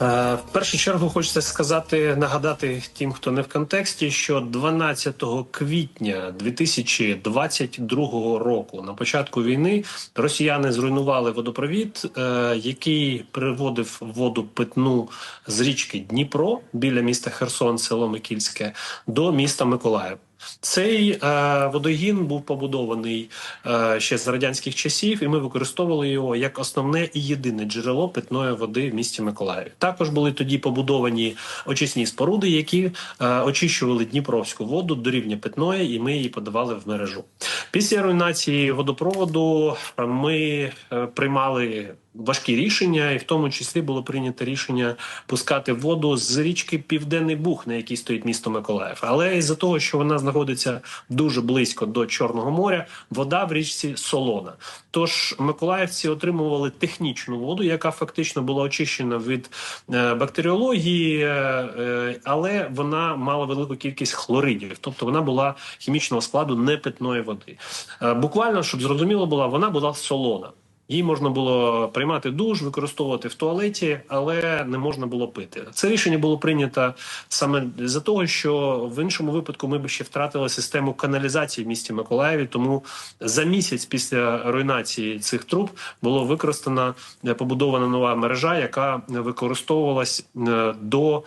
Е, В першу чергу хочеться сказати, нагадати тим, хто не в контексті, що 12 квітня 2022 року, на початку війни, росіяни зруйнували водопровід, е, який приводив воду питну з річки Дніпро біля міста Херсон, село Микільське, до міста Миколаїв. Цей е, водогін був побудований е, ще з радянських часів, і ми використовували його як основне і єдине джерело питної води в місті Миколаїві. Також були тоді побудовані очисні споруди, які е, очищували Дніпровську воду до рівня питної, і ми її подавали в мережу. Після руйнації водопроводу е, ми е, приймали важкі рішення, і в тому числі було прийнято рішення пускати воду з річки Південний Буг, на якій стоїть місто Миколаїв. Але із-за того, що вона знаходиться дуже близько до Чорного моря, вода в річці солона. Тож миколаївці отримували технічну воду, яка фактично була очищена від е, бактеріології, е, е, але вона мала велику кількість хлоридів, тобто вона була хімічного складу непитної води. Буквально, щоб зрозуміло було, вона була солона. Її можна було приймати душ, використовувати в туалеті, але не можна було пити. Це рішення було прийнято саме за того, що в іншому випадку ми б ще втратили систему каналізації в місті Миколаєві. Тому за місяць після руйнації цих труб було використана е, побудована нова мережа, яка використовувалась е, до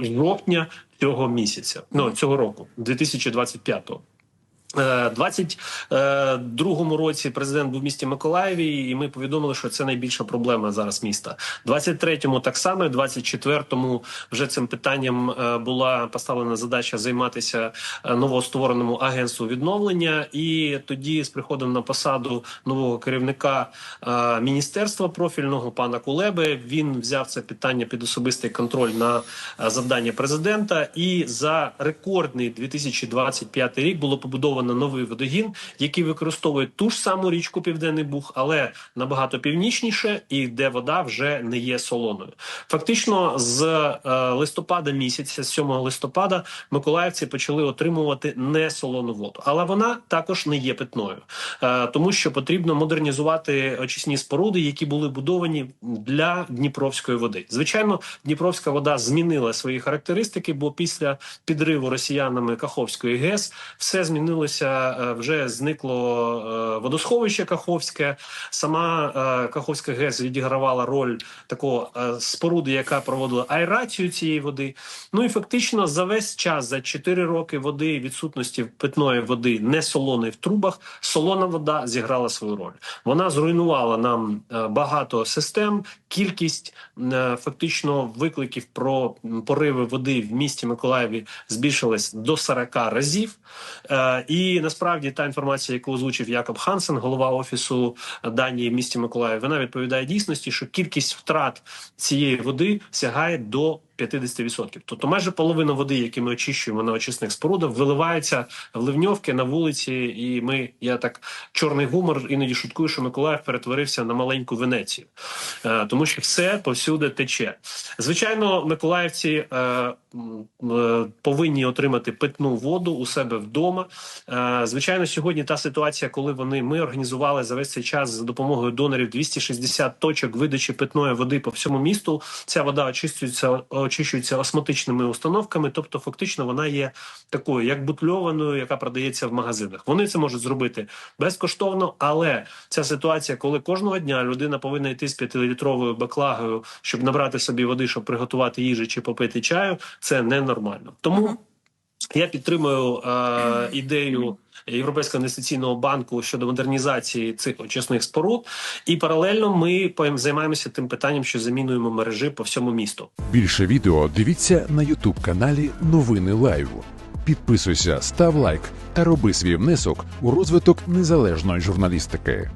жовтня цього місяця, ну цього року, 2025-го. Е, 22-му році президент був в місті Миколаєві, і ми повідомили, що це найбільша проблема зараз міста. 23-му так само, 24-му вже цим питанням е, була поставлена задача займатися е, новоствореному агентству відновлення. І тоді, з приходом на посаду нового керівника е, міністерства профільного пана Кулеби, він взяв це питання під особистий контроль на е, завдання президента. І за рекордний 2025 рік було побудовано новий водогін, який використовує ту ж саму річку Південний Буг, але набагато північніше, і де вода вже не є солоною. Фактично, з е, листопада місяця, з 7 листопада, миколаївці почали отримувати не солону воду, але вона також не є питною, е, тому що потрібно модернізувати очисні споруди, які були будовані для Дніпровської води. Звичайно, Дніпровська вода змінила свої характеристики, бо після підриву росіянами Каховської ГЕС все змінилося. Е, Вже зникло е, водосховище Каховське. Сама е, Каховська ГЕС відігравала роль такого споруди, яка проводила аерацію цієї води. Ну і фактично за весь час, за 4 роки води відсутності питної води не солоної в трубах, солона вода зіграла свою роль. Вона зруйнувала нам багато систем. Кількість фактично викликів про пориви води в місті Миколаєві збільшилась до 40 разів. Е, І насправді та інформація, яку озвучив Якоб Хансен, голова офісу Данії в місті Миколаїв, вона відповідає дійсності, що кількість втрат цієї води сягає до 50%. Тобто майже половина води, які ми очищуємо на очисних спорудах, виливається в ливньовки на вулиці. І ми, я так чорний гумор, іноді шуткую, що Миколаїв перетворився на маленьку Венецію, Е, тому що все повсюди тече. Звичайно, миколаївці е, е, повинні отримати питну воду у себе вдома. Звичайно, сьогодні та ситуація, коли вони ми організували за весь цей час за допомогою донорів 260 точок видачі питної води по всьому місту. Ця вода очищується, очищується осмотичними установками, тобто фактично вона є такою, як бутльованою, яка продається в магазинах. Вони це можуть зробити безкоштовно, але ця ситуація, коли кожного дня людина повинна йти з 5-літровою баклагою, щоб набрати собі води, щоб приготувати їжі чи попити чаю, це ненормально. Тому я підтримую е, ідею Європейського інвестиційного банку щодо модернізації цих очисних споруд, і паралельно ми займаємося тим питанням, що замінуємо мережі по всьому місту. Більше відео дивіться на Ютуб каналі Новини Лайв. Підписуйся, став лайк та роби свій внесок у розвиток незалежної журналістики.